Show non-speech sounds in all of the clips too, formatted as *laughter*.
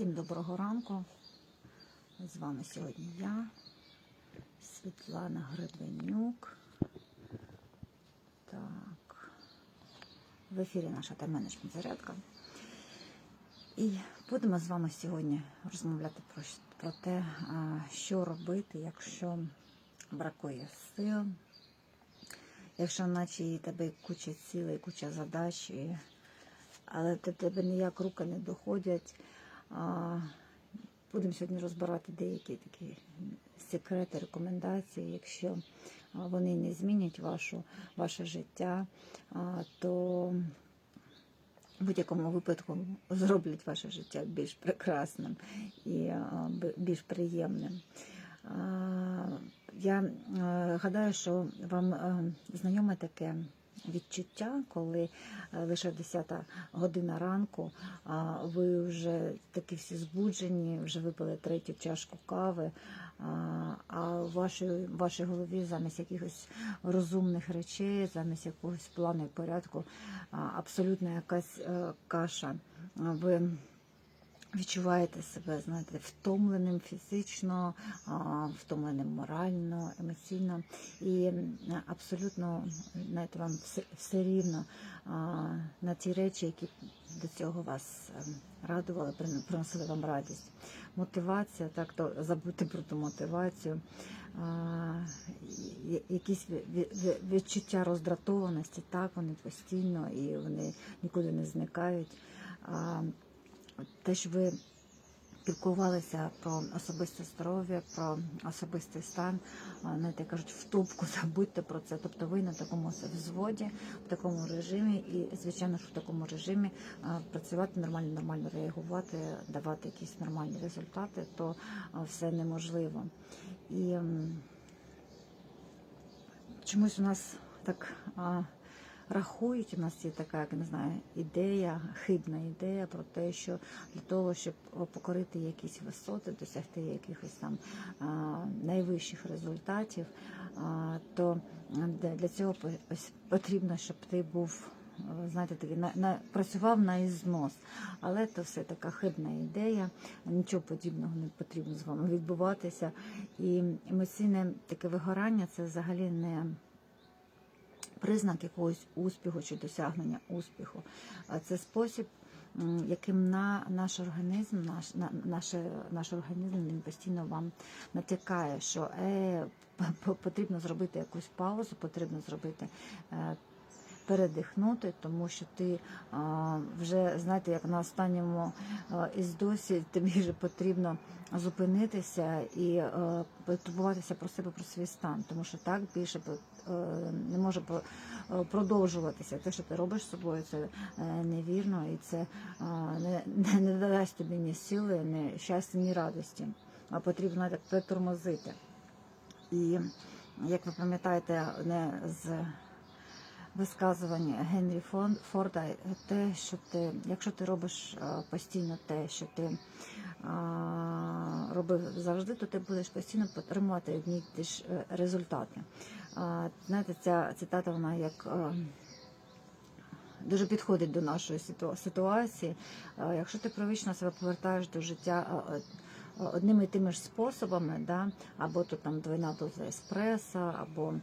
Всім доброго ранку. З вами сьогодні я, Світлана Гребенюк. Так. В ефірі наша тайм-менеджмент зарядка. І будемо з вами сьогодні розмовляти про, про те, що робити, якщо бракує сил, якщо наче і тебе куча цілей, куча задач, але до тебе ніяк руки не доходять. Будемо сьогодні розбирати деякі такі секрети, рекомендації. Якщо вони не змінять вашу, ваше життя, то в будь-якому випадку зроблять ваше життя більш прекрасним і більш приємним. Я гадаю, що вам знайоме таке відчуття, коли е, лише 10 година ранку, а ви вже такі всі збуджені, вже випили третю чашку кави, а, в вашій, вашій голові замість якихось розумних речей, замість якогось плану і порядку, абсолютно якась е, каша. Ви відчуваєте себе, знаєте, втомленим фізично, втомленим морально, емоційно, і абсолютно знаєте, вам все, все рівно на ті речі, які до цього вас ем, радували, приносили вам радість. Мотивація, так то забути про ту мотивацію. Якісь ві- ві- ві- відчуття роздратованості, так, вони постійно і вони нікуди не зникають. Те, що ви піклувалися про особисте здоров'я, про особистий стан, знаєте, кажуть, в тупку *laughs* забудьте про це. Тобто ви на такому взводі, в такому режимі, і звичайно ж в такому режимі працювати нормально, нормально реагувати, давати якісь нормальні результати, то все неможливо. І чомусь у нас так. Рахують. У нас є така, як не знаю, ідея, хибна ідея про те, що для того, щоб покорити якісь висоти, досягти якихось там найвищих результатів, то для цього потрібно, щоб ти був. Знаєте, такий на, на працював на ізнос, але це все така хибна ідея. Нічого подібного не потрібно з вами відбуватися. І емоційне таке вигорання це взагалі не признак якогось успіху чи досягнення успіху. Це спосіб, яким на наш організм, наш на, наше, наш організм він постійно вам натякає, що е, потрібно зробити якусь паузу, потрібно зробити. Е, Передихнути, тому що ти вже знаєте, як на останньому із досі тобі вже потрібно зупинитися і е, потурбуватися про себе, про свій стан, тому що так більше е, не може е, продовжуватися. Те, що ти робиш з собою, це невірно, і це не, не, не дасть тобі ні сили, ні щастя, ні радості. А потрібно знаєте, притормозити. І як ви пам'ятаєте, одне з висказування Генрі Форда, те, що ти, якщо ти робиш е, постійно те, що ти а, робив завжди, то ти будеш постійно отримувати одні ті ж е, результати. Знаєте, ця цитата, вона як е, дуже підходить до нашої ситу- ситуації. Е, Якщо ти привично себе повертаєш до життя е, е, одними і тими ж способами, да, або то там двойна доза еспресо, або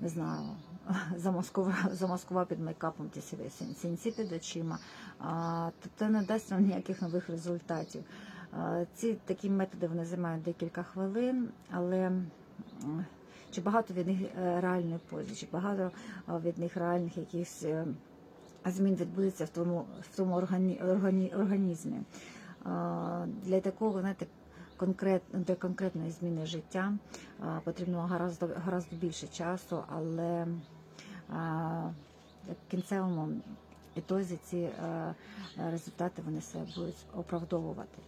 не знаю, *laughs* замаскував, замаскував під мейкапом ті синці під очима, а, то не дасть вам ніяких нових результатів. Ці такі методи вони займають декілька хвилин, але чи багато від них е, реальної пользи, чи багато від них реальних якихось е, змін відбудеться в тому, в тому органі, органі, організмі. Для такого, знаєте, конкрет, для конкретної зміни життя потрібно гаразд, гаразд більше часу, але в кінцевому ітозі ці е, результати вони себе будуть оправдовувати.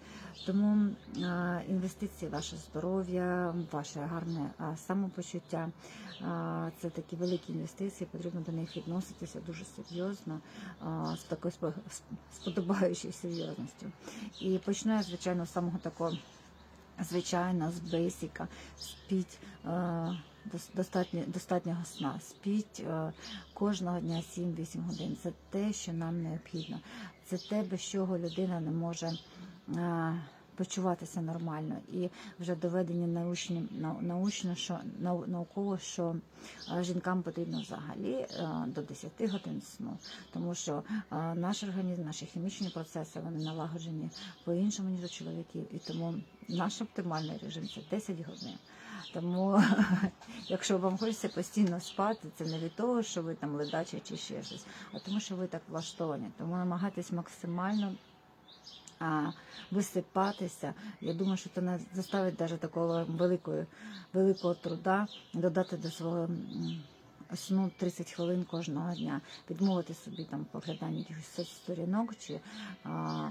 Тому е, інвестиції в ваше здоров'я, ваше гарне е, самопочуття це такі великі інвестиції, потрібно до них відноситися дуже серйозно, з такою спо- сподобаючою серйозністю. І почну я, звичайно, з самого такого звичайно, з бейсіка, е, дос- достатньо, достатнього сна, спіть е, кожного дня 7-8 годин. Це те, що нам необхідно. Це те, без чого людина не може е, почуватися нормально. І вже доведені научні, нау- научно, що науково, що е, жінкам потрібно взагалі е, до 10 годин сну, тому що е, наш організм, наші хімічні процеси вони налагоджені по-іншому, ніж у чоловіків. І тому наш оптимальний режим це 10 годин. Тому, *laughs* якщо вам хочеться постійно спати, це не від того, що ви там ледачі чи ще щось, а тому, що ви так влаштовані. Тому намагайтесь максимально а, висипатися. Я думаю, що це не заставить навіть такого великого, великого труда додати до свого сну 30 хвилин кожного дня, відмовити собі там поглядання якихось соцсторінок чи а,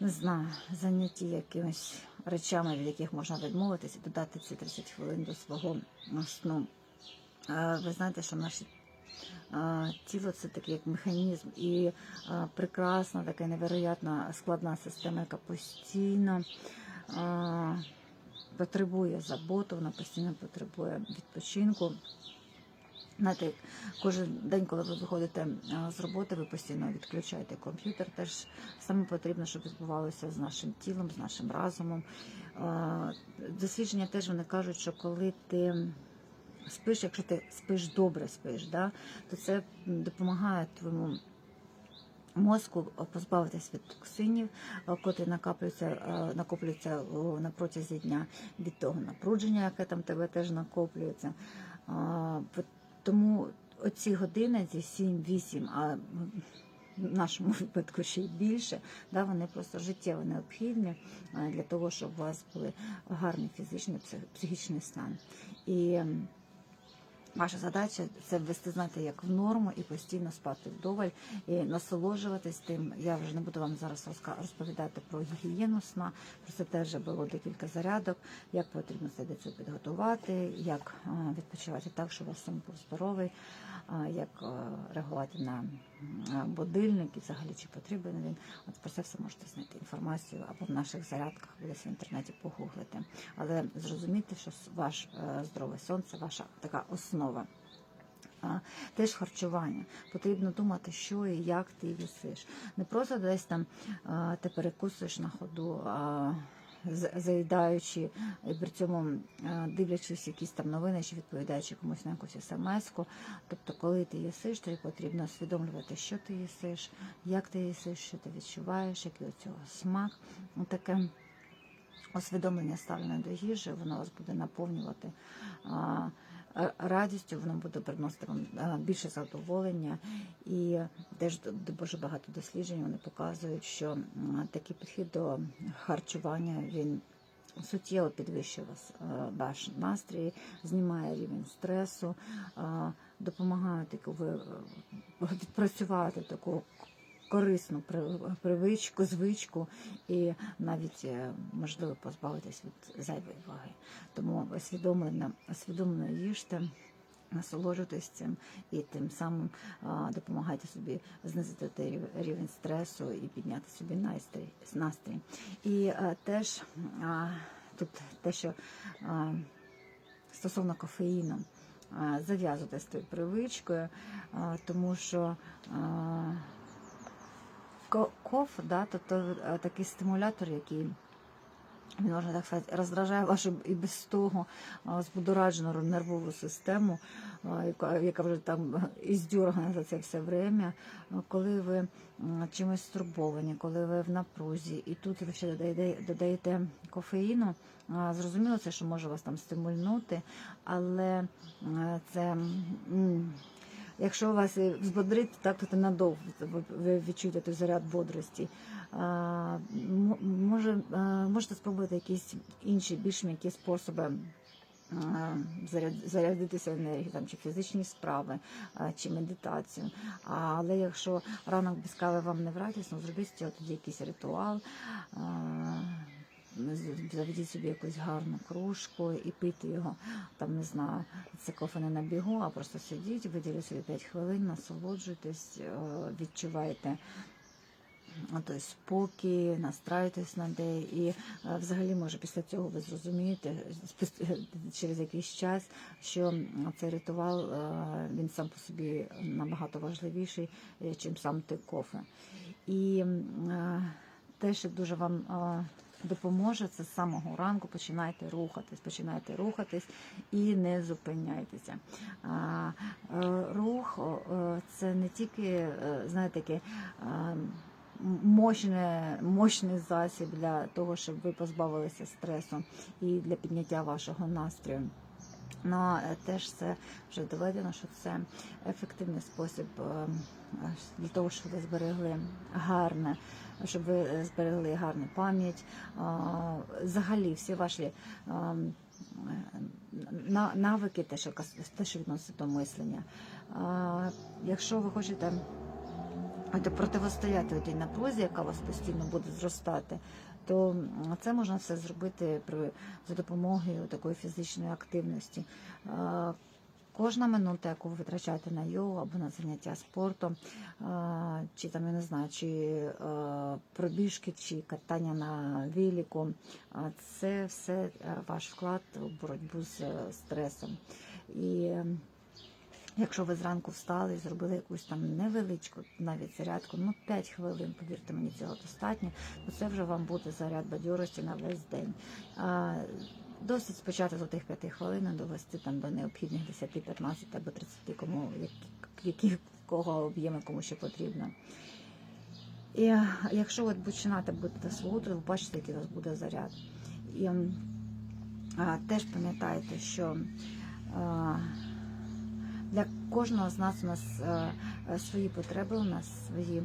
не знаю, заняті якимись речами, від яких можна відмовитися, додати ці 30 хвилин до свого сну. А, Ви знаєте, що наші тіло це такий як механізм і прекрасна, така невероятна складна система, яка постійно потребує заботу, вона постійно потребує відпочинку. Знаєте, кожен день, коли ви виходите з роботи, ви постійно відключаєте комп'ютер. Теж саме потрібно, щоб відбувалося з нашим тілом, з нашим разумом. Дослідження теж вони кажуть, що коли ти спиш, якщо ти спиш добре, спиш, да, то це допомагає твоєму мозку позбавитись від токсинів, е, котрі накоплюються, е, накоплюються на протязі дня від того напрудження, яке там тебе теж накоплюється. Тому оці години, ці 7-8, а в нашому випадку ще й більше, да, вони просто життєво необхідні е, для того, щоб у вас були гарний фізичний псих- психічний стан. І Ваша задача це ввести, знаєте, як в норму і постійно спати вдоволь і насолоджуватись тим. Я вже не буду вам зараз розповідати про гігієну сна. Про це теж було декілька зарядок, як потрібно себе до цього підготувати, як відпочивати так, щоб у вас сон був здоровий, як реагувати на будильник і взагалі чи потрібен він. От про це все можете знайти інформацію або в наших зарядках, десь в інтернеті погуглити. Але зрозуміти, що ваш е, здоровий сон це ваша така основа. А, Теж харчування. Потрібно думати, що і як ти їсиш. Не просто десь там а, ти перекусуєш на ходу, а, заїдаючи і при цьому а, дивлячись якісь там новини чи відповідаючи комусь на якусь смс-ку. Тобто, коли ти їсиш, тобі потрібно усвідомлювати, що ти їсиш, як ти їсиш, що ти відчуваєш, який у цього смак. Ну, Таке усвідомлення ставлення до їжі, воно вас буде наповнювати а, радістю, воно буде приносити вам більше задоволення. І теж дуже багато досліджень вони показують, що такий підхід до харчування він. Суттєво підвищує вас, е, ваш настрій, знімає рівень стресу, е, допомагає таку ви е, відпрацювати таку корисну при- привичку, звичку і навіть е, можливо позбавитись від зайвої ваги. Тому усвідомлено, усвідомлено їжте. Насолоджуйтесь цим і тим самим допомагайте собі знизити рівень стресу і підняти собі настрій. настрій. І а, теж тут те, що стосовно кофеїну, а, зав'язуйте з тою привичкою, тому що коф, да, тобто е, такий стимулятор, який можна так сказати, роздражає вашу і без того а, збудораджену нервову систему, яка, яка вже там іздюргана за це все время. Коли ви чимось стурбовані, коли ви в напрузі, і тут ви ще додаєте, додаєте кофеїну, зрозуміло, це що може вас там стимульнути, але е, це. Якщо вас і взбодрить, так то надовго ви- відчуєте той заряд бодрості. Може, можете спробувати якісь інші більш м'які способи зарядитися енергією, там, чи фізичні справи, чи медитацію. Але якщо ранок без кави вам не вратісно, зробіть тоді якийсь ритуал. А, з- Заведіть собі якусь гарну кружку і пийте його, там не знаю, це кофе не на бігу, а просто сидіть, виділіть собі 5 хвилин, насолоджуйтесь, е, відчувайте той спокій, настраюйтесь на день, і е, взагалі, може, після цього ви зрозумієте *laughs* через якийсь час, що цей ритуал е, він сам по собі набагато важливіший, чим сам той кофе. І м, е, теж дуже вам допоможе це з самого ранку. Починайте рухатись, починайте рухатись і не зупиняйтеся. Е, Рух е, це не тільки, е, знаєте, таке. Мощне, мощний засіб для того, щоб ви позбавилися стресу і для підняття вашого настрою. Ну, е, теж це вже доведено, що це ефективний спосіб е, для того, щоб ви зберегли гарне, щоб ви е, зберегли гарну пам'ять. Взагалі, всі ваші е, навики, те, що те, що відноситься до мислення. Якщо ви хочете От противостояти тій напрузі, яка у вас постійно буде зростати, то це можна все зробити при за допомогою такої фізичної активності. Кожна минута, яку ви витрачаєте на йогу або на заняття спортом, чи там я не знаю, чи пробіжки, чи катання на віліку, це все е, ваш вклад у боротьбу з е, стресом. І Якщо ви зранку встали і зробили якусь там невеличку навіть зарядку, ну 5 хвилин, повірте мені, цього достатньо, то це вже вам буде заряд бадьорості на весь день. А, досить спочатку з тих 5 хвилин довести там до необхідних 10, 15 або 30, кому які, кого об'єми кому ще потрібно. І якщо от починати будете то ви бачите, який у вас буде заряд. І а, теж пам'ятайте, що а, для кожного з нас у нас е, е, свої потреби, у нас свої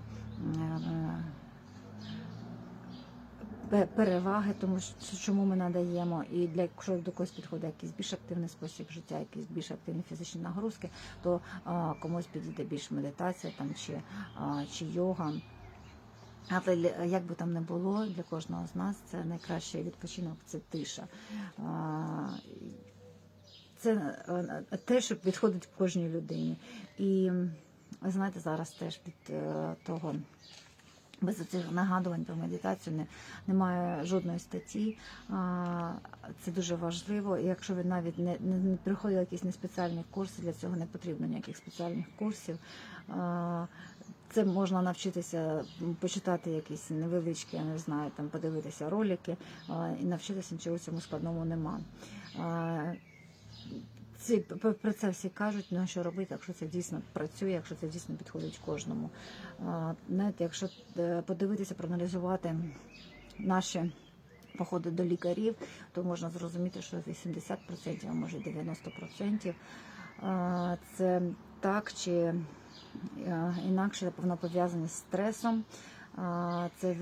е, переваги, тому що чому ми надаємо. І для якщо до когось підходить якийсь більш активний спосіб життя, якісь більш активні фізичні нагрузки, то е, комусь підійде більш медитація там чи, е, чи йога. Але як би там не було, для кожного з нас це найкращий відпочинок це тиша. А, Це е, те, що підходить кожній людині. І ви знаєте, зараз теж від е, того. Без цих нагадувань про медитацію не, немає жодної статті. А, Це дуже важливо. І якщо ви навіть не, не, не приходили якісь неспеціальні курси, для цього не потрібно ніяких спеціальних курсів. А, Це можна навчитися почитати якісь невеличкі, я не знаю, там подивитися ролики а, і навчитися нічого цьому складному нема. А, ці про це всі кажуть, ну що робити, якщо це дійсно працює, якщо це дійсно підходить кожному. А, якщо е, подивитися, проаналізувати наші походи до лікарів, то можна зрозуміти, що 80%, а може 90% а, це так чи е, інакше напевно пов'язані з стресом. А, Це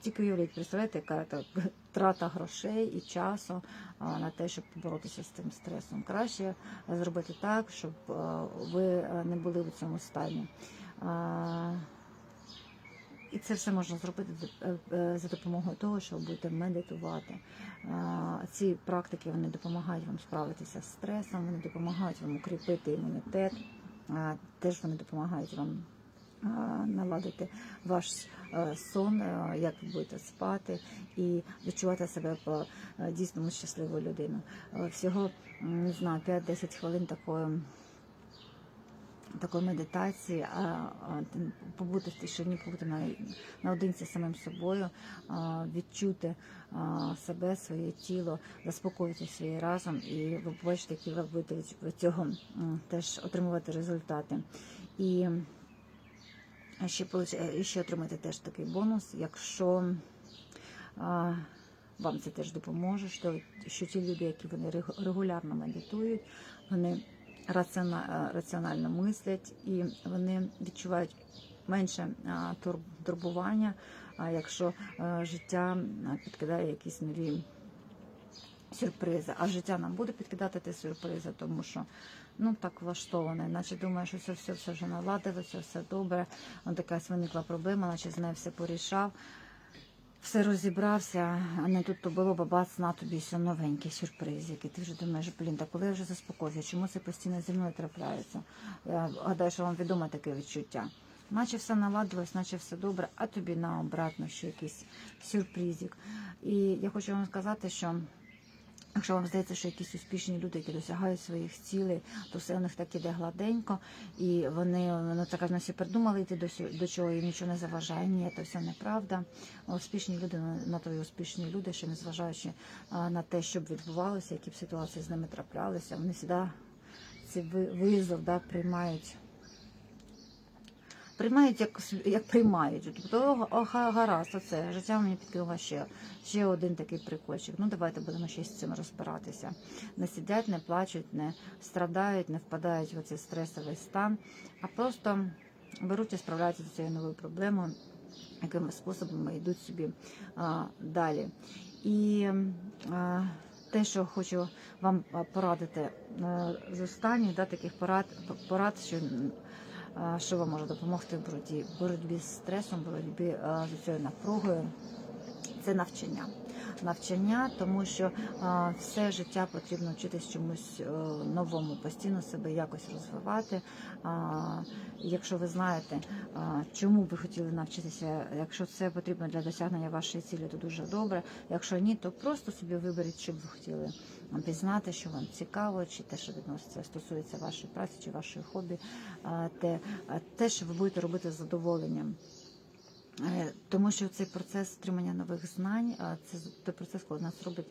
тільки уявіть, представляєте, яка це трата грошей і часу на те, щоб боротися з цим стресом. Краще зробити так, щоб е, ви е, не були в цьому стані. І це все можна зробити е, е, за допомогою того, що ви будете медитувати. Ці практики вони допомагають вам справитися з стресом, вони допомагають вам укріпити імунітет, теж вони допомагають вам наладити ваш е, сон, е, як ви будете спати і відчувати себе по е, дійсному щасливою людиною. Е, Всього не знаю, 5-10 хвилин такої. Такої медитації, а, а побути в тишині, побути на, наодинці з самим собою, відчути себе, своє тіло, заспокоїти свій разом, і ви побачите, які ви будете від цього теж отримувати результати. І ще получ- ще отримати теж такий бонус, якщо а, вам це теж допоможе, що, що ті люди, які вони рег- регулярно медитують, вони раціона- е, раціонально мислять і вони відчувають менше а, тур- турбування, а якщо е, життя підкидає якісь нові сюрпризи. А життя нам буде підкидати ті сюрпризи, тому що ну так влаштоване, наче думає, що це все, все вже наладилося, все добре. Ось така виникла проблема, наче з нею все порішав. Все розібрався, а не тут то було бабац, на тобі все новенький сюрприз, який ти вже думаєш, блін, та коли я вже заспокоюся, чому це постійно зі мною трапляється? Я гадаю, що вам відомо таке відчуття. Наче все наладилось, наче все добре, а тобі на обратно ще якийсь сюрпризик. І я хочу вам сказати, що Якщо вам здається, що якісь успішні люди, які досягають своїх цілей, то все у них так іде гладенько, і вони ну, так кажуть, всі придумали йти до, до чого, і нічого не заважає. Ні, це все неправда. Успішні люди на- на то і успішні люди, що незважаючи на те, що б відбувалося, які б ситуації з ними траплялися, вони завжди цей ви- визов да, приймають. Приймають як, як приймають. Тобто, о, га- гаразд, оце життя мені підкинуло ще, ще один такий прикольчик. Ну давайте будемо ще з цим розбиратися. Не сидять, не плачуть, не страдають, не впадають в оцей стресовий стан, а просто беруть і справляються з цією новою проблемою, якими способами йдуть собі а, далі. І а, те, що хочу вам порадити а, з останніх да, таких порад, порад, що що вам може допомогти в боротьбі, боротьбі з стресом, боротьбі а, з цією напругою, це навчання. Навчання, тому що а, все життя потрібно вчитись чомусь е, новому, постійно себе якось розвивати. А, якщо ви знаєте, а, чому ви хотіли навчитися, якщо це потрібно для досягнення вашої цілі, то дуже добре. Якщо ні, то просто собі виберіть, що б ви хотіли пізнати, що вам цікаво, чи те, що відноситься, стосується вашої праці, чи вашої хобі, а, те, а, те, що ви будете робити з задоволенням. Е, Тому що цей процес отримання нових знань, це з- той процес, коли нас робить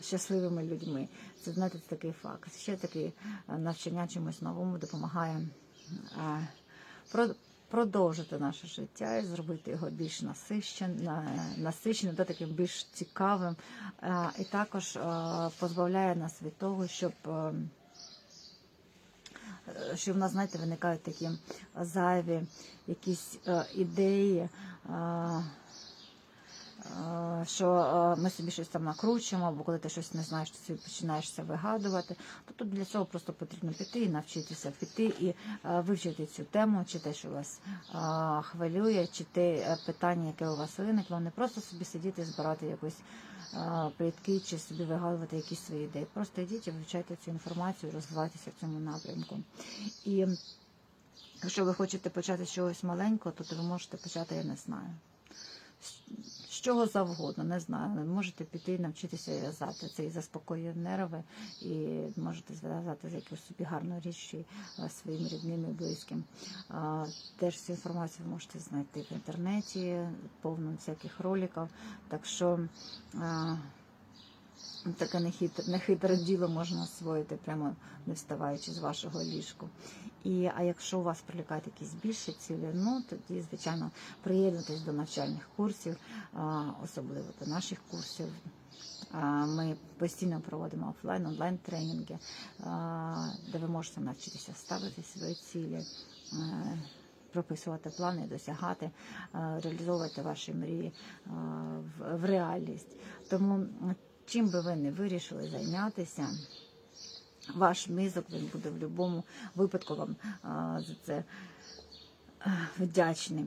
щасливими людьми. Це знаєте, це такий факт. Ще такий навчання чомусь новому допомагає продовжити наше життя і зробити його більш насищеним, насиченим, да, таким більш цікавим. І також позбавляє нас від того, щоб. Е, що в нас, знаєте, виникають такі зайві якісь е, ідеї, е, що е, ми собі щось там накручуємо, або коли ти щось не знаєш, ти починаєш це вигадувати. То тут для цього просто потрібно піти і навчитися, піти і е, вивчити цю тему, чи те, що вас е, хвилює, чи те е, питання, яке у вас виникло, не просто собі сидіти і збирати якусь е, плітки, чи собі вигадувати якісь свої ідеї. Просто йдіть і вивчайте цю інформацію, розвивайтеся в цьому напрямку. І Якщо ви хочете почати з чогось маленького, то ви можете почати, я не знаю. Чого завгодно, не знаю. Можете піти навчитися в'язати. Це і заспокоює нерви, і можете зв'язати за якусь собі гарну річ своїм рідним і близьким. Теж цю інформацію можете знайти в інтернеті, повно всяких роликів. Так що таке нехитре, нехитре діло можна освоїти прямо не вставаючи з вашого ліжку. І, а якщо у вас прилікають якісь більші цілі, ну тоді, звичайно, приєднуйтесь до навчальних курсів, особливо до наших курсів. Ми постійно проводимо офлайн, онлайн тренінги, де ви можете навчитися ставити свої цілі. Прописувати плани, досягати, реалізовувати ваші мрії в- реальність. Тому чим би ви не вирішили зайнятися, ваш мізок він буде в будь-якому випадку вам а, за це е, вдячний.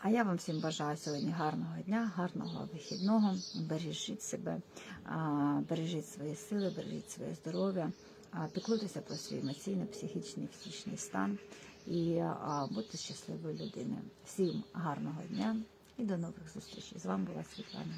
А я вам всім бажаю сьогодні гарного дня, гарного вихідного. Бережіть себе, бережіть свої сили, бережіть своє здоров'я, піклуйтеся про свій емоційний, психічний, фізичний стан і будьте щасливою людиною. Всім гарного дня і до нових зустрічей. З вами була Світлана.